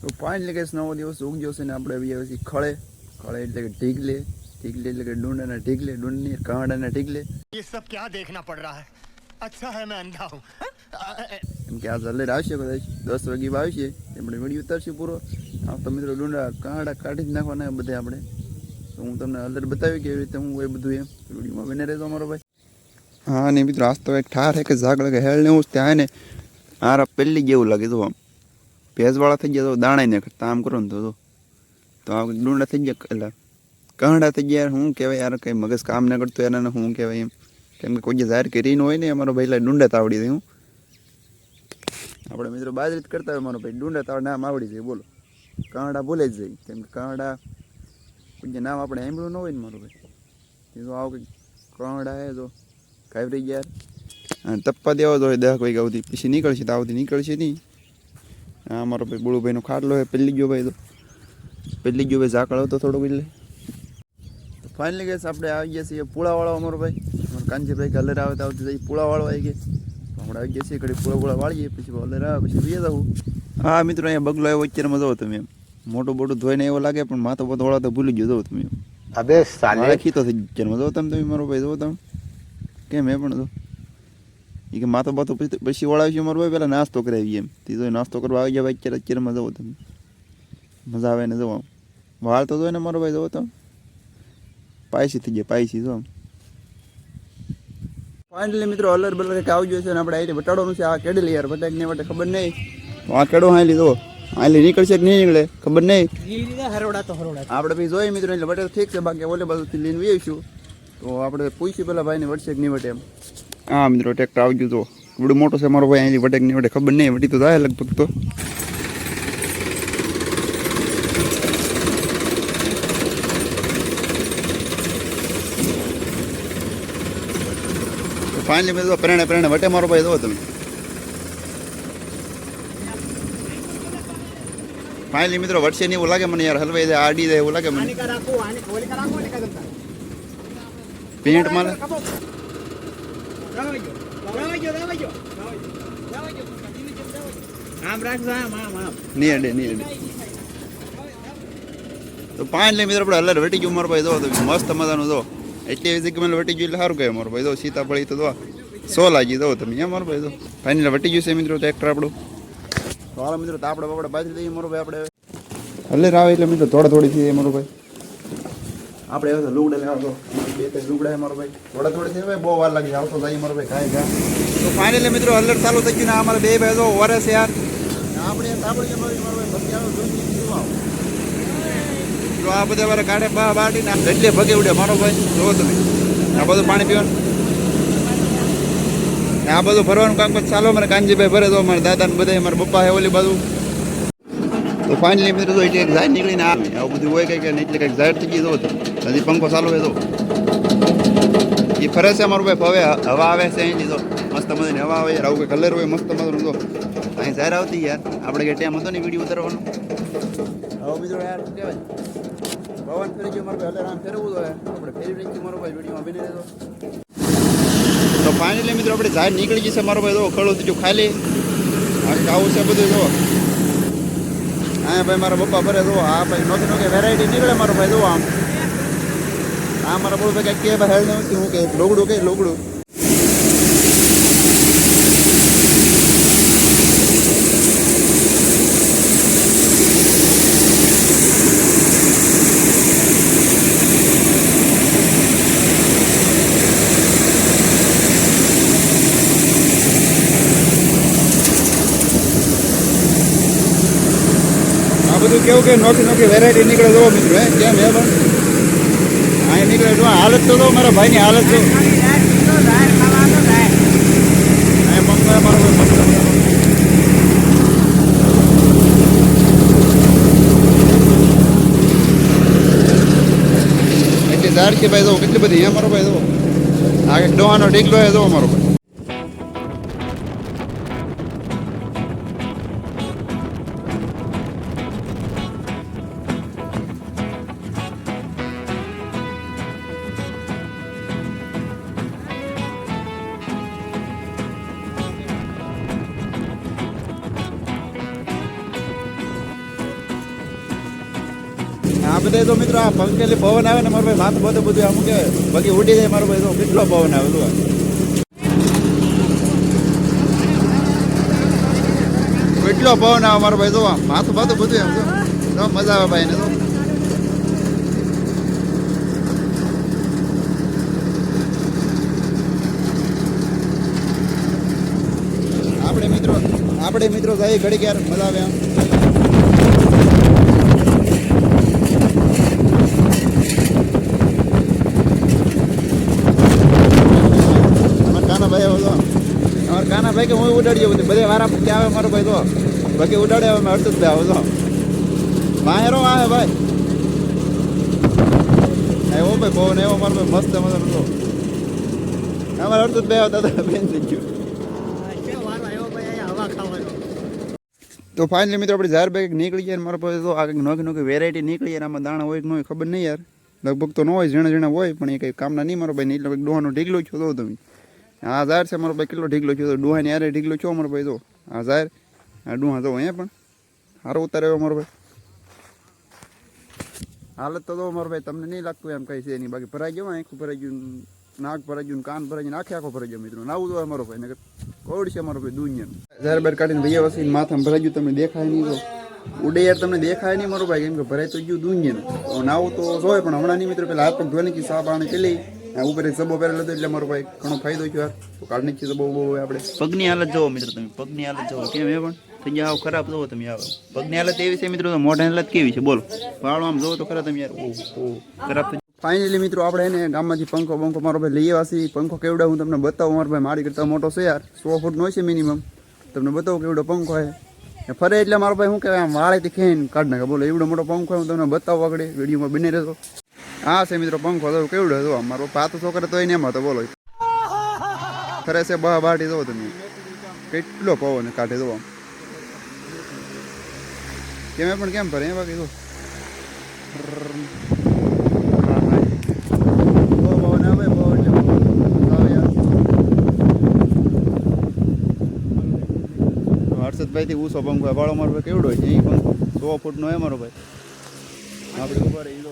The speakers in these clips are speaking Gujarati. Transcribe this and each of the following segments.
તો ફાઇનલી કઈ નવો દિવસ ઉગ્યો છે ને આપણે આવી આવ્યા છીએ ખળે ખળે એટલે કે ઢીગલે ઢીગલે એટલે કે ડુંડાના ઢીગલે ડુંડની કાંડાના ઢીગલે ये सब क्या देखना पड़ रहा है अच्छा है मैं અંધા हूँ એમ કે આ જલ્લેર આવશે કદાચ દસ વાગે આવશે આપણે વિડીયો ઉતારશું પૂરો આ તો મિત્રો ડુંડા કાંડા કાઢી જ નાખવાના બધે આપણે તો હું તમને અલર બતાવી કેવી રીતે હું એ બધું એમ વિડીયોમાં બને રહેતો અમારો ભાઈ હા ને મિત્રો આજ તો એક ઠાર હે કે ઝાગ લાગે હેળ ને હું ત્યાં ને આરા પેલી જેવું લાગે તો આમ ભેજવાળા થઈ ગયા તો દાણા ને કરતા આમ કરો ને તો તો. આ ડુંડા થઈ ગયા એટલે કાંડા થઈ ગયા શું કહેવાય યાર, કંઈ મગજ કામ ના કરતું એને શું કહેવાય એમ. કેમ કે કોઈ જાહેર કરીને હોય ને, અમારો ભાઈ એટલે ડુંડા તાવડી હું. આપણે મિત્રો બાજરી જ કરતા હોય, મારો ભાઈ ડુંડા તાવડ નામ આવડી જાય, બોલો. કાંડા બોલે જ જાય. કેમ કે કાંડા, કોઈ નામ આપણે સાંભળ્યું ન હોય ને, મારો ભાઈ. એ તો આવું કંઈક કાંડા હે તો કાવરી ગયા. તપ્પા દેવા જોઈએ દસ વાગ્યા સુધી, પછી નીકળશે તો આવતી નીકળશે નહીં. હા મારો ભાઈ બોળુભાઈનો ખાટલો છે પેલી ગયો ભાઈ તો. પેલી ગયો ભાઈ ઝાકળ હતો થોડોક એટલે. તો ફાઇનલી ગેસ આપણે આવી ગયા છીએ પુળાવાળો અમારો ભાઈ. અમારો કાંજીભાઈ ગલેર આવે તો આવતી પુળાવાળો આવી તો આપણે આવી ગયા છીએ ઘડી પુળા પુળા વાળીએ પછી ગલેર આવે પછી બીજા જવું હા મિત્રો અહીંયા બગલો આવ્યો અત્યારમાં જાઓ તમે એમ. મોટું બોટું ધોઈને એવો લાગે પણ માથો પોતો વાળા તો ભૂલી ગયો જાઓ તમે અબે સાલે. ખીતો થઈ અત્યારમાં જાઓ તમે તમે મારો ભાઈ જાઓ તમે. કેમ એ પણ જો. એ કે માથો બાથો પછી પછી વળાવીશું મારો ભાઈ પહેલાં નાસ્તો કરાવીએ એમ. તે નાસ્તો કરવા આવી જાય અત્યારે અત્યારે મજા આવો તમે. મજા આવે ને જવા. વાળ તો જોઈને મારો ભાઈ જવો તો. પાયસી થઈ ગયા પાયસી જો. ફાઇનલી મિત્રો અલર બલર કે આવજો છે ને આપણે આવી બટાડોનું છે. આ કેડેલી યાર બટાક ને માટે ખબર નહીં. તો આ કેડો હાલી જો હાલી નીકળશે કે નહીં નીકળે ખબર નહીં. હરોડા તો હરોડા આપણે ભાઈ જોઈએ મિત્રો એટલે બટાક ઠીક છે બાકી ઓલે બાજુથી લઈને આવીશું. તો આપણે પૂછ્યું પેલા ભાઈને વટશે કે નહીં વટે એમ. હા મિત્રો ટ્રેક્ટર ગયું તો બધું મોટો છે મારો ભાઈ અહીંથી વટેક નહીં વટે ખબર નહીં વટી તો થાય લગભગ તો. ફાઇનલી મેં તો પ્રેરણે પ્રેરણે વટે મારો ભાઈ દો તમે. ફાઇનલી મિત્રો વટશે નહીં એવું લાગે મને યાર હલવાઈ જાય આડી જાય એવું લાગે મને. પેન્ટ કા રાખો yo. ઓલી yo, રાખો yo. કા yo. પેન્ટમાં રાવાજો રાવાજો રાવાજો રાવાજો આમ રાખજો આમ આમ આમ નહીં અડે નહીં અડે તો મિત્રો આપણે હલર વટી ગયું મારો ભાઈ દો તો મસ્ત મજાનું દો એટલી એવી જગ્યા વટી ગયું એટલે સારું કહે મારો ભાઈ દો સીતાફળી તો દો સો લાગી દો તમે એમ મારો ભાઈ દો ફાઇનલ વટી ગયું છે મિત્રો ટ્રેક્ટર આપણું તો હાલો મિત્રો તો આપણે આપણે બાજરી દઈએ મારો ભાઈ આપણે હલર આવે એટલે મિત્રો થોડા થોડી થઈ મારો ભાઈ આપણે તો લુગડા લેવા તો બે ત્રણ લુગડા છે મારો ભાઈ. થોડા થોડી ભાઈ બહુ વાર લાગી આવતો જાય મારો ભાઈ તો ફાઇનલી મિત્રો હલર ચાલુ થઈ ગયું ને આ બે ભાઈ તો વરે છે યાર. આપણે આપણે મારો ભાઈ ભક્તિ આવે. તો આ બધા મારા કાઢે બા બાટીને એટલે ભગે ઉડે મારો ભાઈ જોવો તમે. આ બધું પાણી પીવાનું. આ બધું ભરવાનું કામ ચાલો મને કાનજીભાઈ ભરે તો મારા દાદા ને બધા મારા પપ્પા હે ઓલી બાજુ તો ફાઇનલી મિત્રો તો એટલે ઝાડ નીકળીને આવે. આવું બધું હોય કંઈક એટલે કંઈક ઝાડ થઈ ગઈ તો હજી પંખો ચાલુ હોય તો. એ ફરે છે મારું ભાઈ હવે હવા આવે છે અહીંથી તો. મસ્ત મજાની હવા આવે આવું કંઈ કલર હોય મસ્ત મજાનું તો. અહીં ઝાડ આવતી યાર. આપણે કે ટાઈમ હતો ને વીડિયો ઉતારવાનો? હવે બીજો યાર શું કહેવાય? ભવન ફરી ગયો મારો ભાઈ એટલે આમ ફેરવું તો આપણે ફેરી નાખીએ મારો ભાઈ વીડિયો અભિનય રહેતો તો ફાઇનલી મિત્રો આપણે ઝાડ નીકળી જશે મારો ભાઈ તો ખડો જો ખાલી આ આવું છે બધું જો હા ભાઈ, મારા પપ્પા ભરે જુઓ આ ભાઈ નોકી નોકી વેરાયટી નીકળે મારો ભાઈ જુઓ આમ. આ મારા બોલ ભાઈ કે ભાઈ હેલ નથી હું કે લોગડું કે લોગડું. કેવું કે નોખી નોખી વેરાયટી નીકળે જોવો મિત્રો હે કેમ હે પણ? અહીંયા નીકળે જો હાલત તો જો મારા ભાઈની હાલત જો ઝાડ કે ભાઈ દો કેટલી બધી અમારો ભાઈ દો આ ડોવાનો ડીકલો એ દો અમારો મારો ભાઈ. બધા તો મિત્રો આ પંખેલી પવન આવે ને મારો ભાઈ માથું બધું બધું આમ કે, બાકી ઉડી જાય મારો ભાઈ તો કેટલો પવન આવે જો કેટલો પવન આવે મારો ભાઈ તો માથું બધું બધું એમ જો મજા આવે ભાઈ ને તો. આપણે મિત્રો આપણે મિત્રો થાય ઘડી ક્યારે મજા આવે આમ અમારા કાનાભાઈ આવ્યો તો કાનાભાઈ કે હું ઉડાડીએ બધે બધે વારા કે આવે મારો ભાઈ તો. બાકી ઉડાડે હવે મેં અડતું જ આવો તો માહેરો આવે ભાઈ. એવો ભાઈ બહુ ને એવો મારો ભાઈ મસ્ત મજા નતો અમારે અડતું જ બે આવતા હતા, બેન થઈ ગયું. તો ફાઇનલી મિત્રો, આપણે જાહેર બેગ નીકળી ગયા મારા પાસે તો આ કંઈક નોકી નોકી વેરાયટી નીકળી યાર આમાં દાણા હોય કે ન ખબર નહીં યાર. લગભગ તો ન હોય ઝીણા ઝીણા હોય, પણ એ કંઈ કામના નહીં મારો ભાઈ, નહીં એટલે ડોહાનો ઢીગલો છો તો તમે. આ ઝાર છે મારો ભાઈ કેટલો ઢીકલો છો ડોહાની યારે ઢીકલો છો મારો ભાઈ તો આ ઝાર આ ડુહા તો અહીંયા પણ. સારો ઉતારે એવો મારો ભાઈ. હાલત તો મારો ભાઈ, તમને નહીં લાગતું એમ કઈ છે નહીં બાકી. ભરાઈ ગયો, આંખું ભરાઈ ગયું, નાક ભરાઈ ગયું, કાન ભરાઈ ગયું, આખે આખો ભરાઈ ગયો મિત્રો. નાવું તો મારો ભાઈ કોડ છે મારો ભાઈ દુનિયાનું? ઝાર બાર કાઢીને ભૈયા વસી માથામાં ભરાઈ ગયું, તમને દેખાય નહીં તો ઉડે યાર, તમને દેખાય નહીં મારો ભાઈ, કેમ કે ભરાઈ તો ગયું દુનિયાનું. નાવું તો જોય, પણ હમણાં નહીં મિત્રો, પેલા હાથ પગ ધોની કે સાફ આને પેલી. આ ઉપર એક સબો પહેરેલો હતો એટલે મારો ભાઈ ઘણો ફાયદો થયો યાર. તો કાઢ નાખી સબો બહુ આપણે. પગની હાલત જોવો મિત્રો તમે પગની હાલત જોવો. કેમ એ પણ? થઈ ગયા આવ ખરાબ જોવો તમે આવો. પગની હાલત એવી છે મિત્રો તો મોઢાની હાલત કેવી છે? બોલો. વાળો આમ જોવો તો ખરા તમે યાર. ઓહ ખરાબ ફાઇનલી મિત્રો આપણે એને ગામમાંથી પંખો બંખો મારો ભાઈ લઈ આવ્યા પંખો કેવડા હું તમને બતાવું. મારો ભાઈ મારી કરતાં મોટો છે યાર. સો ફૂટનો હોય છે મિનિમમ તમને બતાવું કેવડો પંખો છે. ફરે એટલે મારો ભાઈ શું કહેવાય આમ વાળેથી ખેઈને કાઢ નાખે. બોલો એવડો મોટો પંખો હું તમને બતાવું આગળ. વિડીયોમાં બની રહેતો હા, છે મિત્રો, પંખો તો કેવડો હતો? અમારો પાતો છોકરો તો એને એમાં તો બોલો. ખરે છે, બહા બાટી દો તમે. કેટલો પવન કાઢે દો આમ. કેમ પણ કેમ ભરે એ બાકી તો? હા હા બહુ પવન આવે બહુ એટલે બહુ. હર્ષદભાઈ થી ઊંચો પંખો. વાળો મારો ભાઈ કેવડો છે? એ પંખો સો ફૂટનો એ મારો ભાઈ. આપણે ઉપર એવડો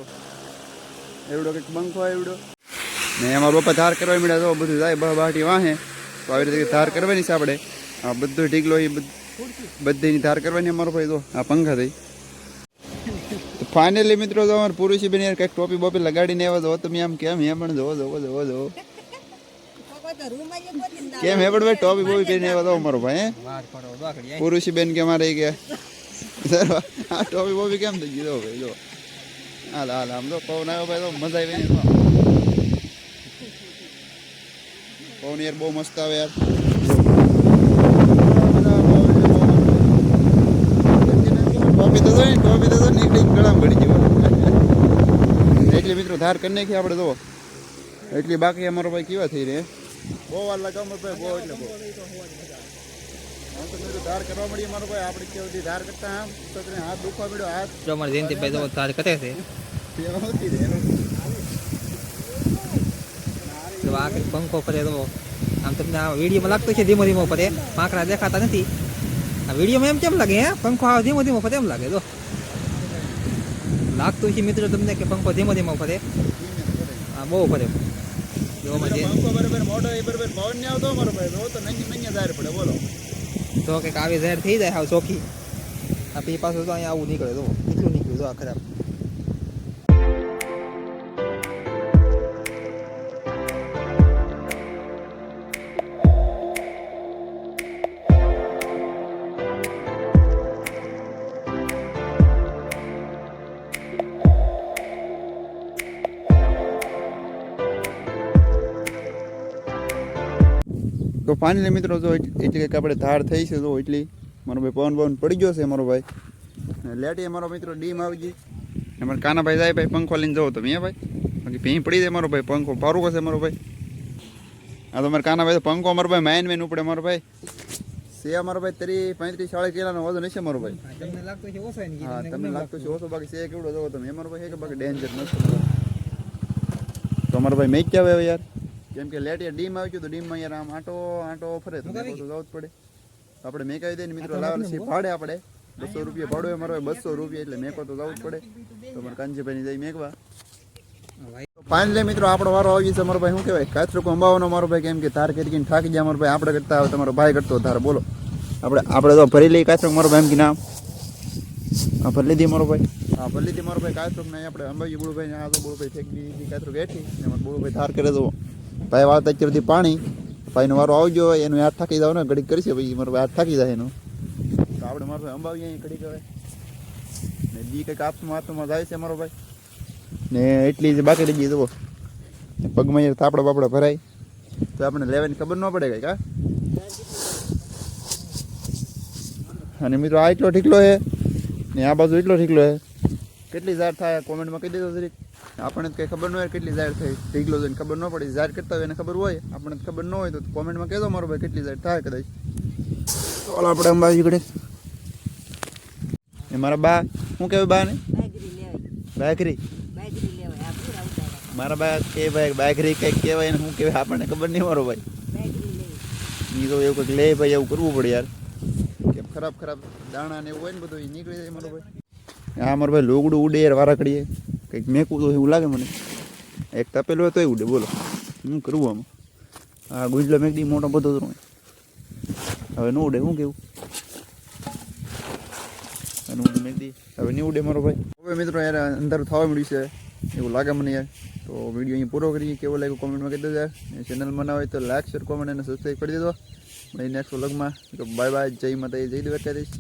એવડો કંઈક હોય એવડો ને એમાં પપ્પા ધાર કરવા મળ્યા તો બધું જાય બહાટી વાહે. તો આવી રીતે ધાર કરવાની છે આપણે. આ બધું ઢીકલો એ બધીની ધાર કરવાની અમારો ભાઈ તો આ પંખા થઈ. ફાઇનલી મિત્રો તો અમારે પુરુષી બેન કંઈક ટોપી બોપી લગાડીને આવ્યા તો તમે આમ કેમ હે પણ જોવો જોવો જોવો જોવો કેમ હે પણ ભાઈ ટોપી બોપી પહેરીને આવ્યા તો અમારો ભાઈ પુરુષી બેન કે મારે કે આ ટોપી બોપી કેમ થઈ ગયો ભાઈ જો. હાલ હાલ, આમ તો પવન આવ્યો ભાઈ તો મજા આવી નહીં પવન યાર બહુ મસ્ત આવે યાર. ટોપી તો જોઈ ટોપી તો નીકળી મિત્રો ધાર કરી નાખી આપણે તો એટલી બાકી અમારો ભાઈ કેવા થઈ રહ્યા? બહુ વાર લગાવ હા તો મિત્રો ધાર કરવા મળી મારો ભાઈ આપણે કેવું ધાર કરતા આમ તો તને હાથ દુખવા મળ્યો હાથ જો અમારે જયંતિભાઈ તો તાર કરે છે. એમાં હોતી રહે એનું. તો આ કંઈક પંખો ફરે તો આમ તમને આ વિડીયોમાં લાગતું છે ધીમો ધીમો ફરે પાંખડા દેખાતા નથી. આ વિડીયોમાં એમ કેમ લાગે હે? પંખો આવે ધીમો ધીમો ફરે એમ લાગે તો લાગતું છે મિત્રો તમને કે પંખો ધીમો ધીમો ફરે હા? બહુ ફરે જે પંખો બરાબર મોઢો એ બરાબર પવન નહીં આવતો મારો ભાઈ. તો નંગી નંગી ધાર પડે બોલો. તો કંઈક આવી ઝેર થઈ જાય હાવ ચોખ્ખી. આ પી પાછું તો અહીંયા આવું નીકળે, તો કેટલું નીકળ્યું તો આ ખરાબ તો ફાઇનલી મિત્રો જો એટલે કંઈક આપણે ધાર થઈ છે તો એટલી. મારો ભાઈ પવન પવન પડી ગયો છે મારો ભાઈ. લેટી મારો મિત્રો ડીમ આવી ગઈ. ને મારા કાનાભાઈ જાય ભાઈ પંખો લઈને જવો તમે ભાઈ? બાકી ભીં પડી જાય મારો ભાઈ પંખો ફારું હશે મારો ભાઈ. આ તો મારે કાનાભાઈ તો પંખો મારો ભાઈ માઇન મેન ઉપડે મારો ભાઈ. સે મારો ભાઈ ત્રી પાંત્રીસ ચાળીસ કિલાનો વજન હશે મારો ભાઈ. તમને લાગતો છે ઓછો હા તમને લાગતો છે ઓછો બાકી સે કેવડો જવો તમે? એ મારો ભાઈ કે બાકી ડેન્જર નથી. તો મારો ભાઈ મેચ ક્યાં આવ્યો યાર? કેમ કે લેટ ડીમ આવી ગયું તો ડીમમાં યાર આમ આંટો આંટો ફરે તો જવું જ પડે. આપણે મેકાવી દઈએ ને મિત્રો લાવવાનું છે ભાડે આપણે. બસો રૂપિયા ભાડું મારો બસો રૂપિયા એટલે મેકો તો જવું જ પડે. તો મારે કાંજીભાઈની જઈ મેકવા. ફાઇનલી મિત્રો આપણો વારો આવી છે. મારો ભાઈ શું કહેવાય? કાચરો અંબાવાનો મારો ભાઈ કેમ કે ધાર કરી થાકી જાય મારો ભાઈ. આપણે કરતા આવે તમારો ભાઈ કરતો ધાર. બોલો. આપણે આપણે તો ભરી લઈએ કાચરો મારો ભાઈ એમ કે નામ હા ભરી લીધી મારો ભાઈ. હા ભરી લીધી મારો ભાઈ કાચરો નહીં આપણે અંબાજી બોળભાઈ આ તો બોળભાઈ ફેંકી દીધી કાચરો બેઠી ને બોળભાઈ ધાર કરે તો ભાઈ વાળતા અત્યારથી પાણી. ભાઈનો વારો આવજો એનું હાથ થાકી જાવ ને ઘડીક કરીશું પછી મારો યાદ થાકી જાય એનું. તો આપણે મારો અંબાવી અહીં ઘડીક હવે ને દી કંઈક આપતું હાથમાં જાય છે મારો ભાઈ. ને એટલી જ બાકી રહી જવો પગમાં યાર થાપડા બાપડા ભરાય. તો આપણે લેવાની ખબર ન પડે કઈ હા? અને મિત્રો આ એટલો ઠીકલો છે ને આ બાજુ એટલો ઠીકલો છે. કેટલી ઝાડ થાય કોમેન્ટમાં કહી દેજો જરીક. આપણને તો કંઈ ખબર ન હોય કેટલી જાહેર થાય ઠીકલો જોઈને ખબર ન પડે. જાહેર કરતા હોય એને ખબર હોય. આપણને ખબર ન હોય તો કોમેન્ટમાં કહેજો મારો ભાઈ કેટલી જાહેર થાય કદાચ. ચાલો આપણે અંબાજી કડે એ મારા બા શું કહેવાય બા ને બાકરી મારા બા કે ભાઈ બાકરી કંઈક કહેવાય ને શું કહેવાય આપણને ખબર નહીં મારો ભાઈ. એ તો એવું કંઈક લે ભાઈ એવું કરવું પડે યાર. કે ખરાબ ખરાબ દાણા ને એવું હોય ને બધું એ નીકળી જાય મારો ભાઈ. હા મારો ભાઈ લોગડું ઉડે યાર વારા કરીએ કંઈક મેકવું તો એવું લાગે મને. એક તપેલું હોય તો એવું ઉડે બોલો. શું કરવું આમાં? આ ગુંજલો મેકડી મોટો બધો તો હવે ન ઉડે શું કેવું? અને મેકડી. હવે નહીં ઉડે મારો ભાઈ. હવે મિત્રો યાર, અંધારું થવા મળ્યું છે. એવું લાગે મને યાર. તો વીડિયો અહીં પૂરો કરીએ. કેવો લાગ્યો કોમેન્ટમાં કહી દેજો યાર ચેનલમાં ના હોય તો લાઈક શેર કોમેન્ટ અને સબસ્ક્રાઈબ કરી દેજો. નેક્સ્ટ વ્લોગમાં બાય બાય જય માતા જય દ્વારકાધીશ.